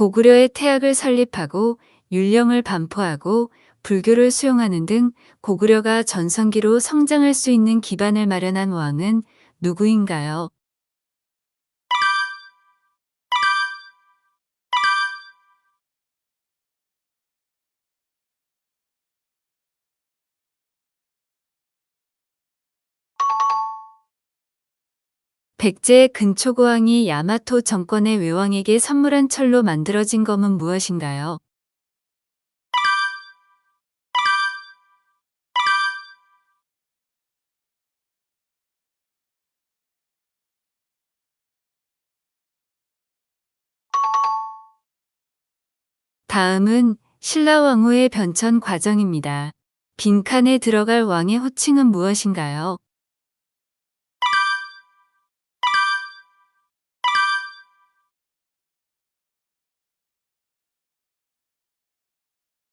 고구려의 태학을 설립하고 율령을 반포하고 불교를 수용하는 등 고구려가 전성기로 성장할 수 있는 기반을 마련한 왕은 누구인가요? 백제 근초고왕이 야마토 정권의 외왕에게 선물한 철로 만들어진 검은 무엇인가요? 다음은 신라왕후의 변천 과정입니다. 빈칸에 들어갈 왕의 호칭은 무엇인가요?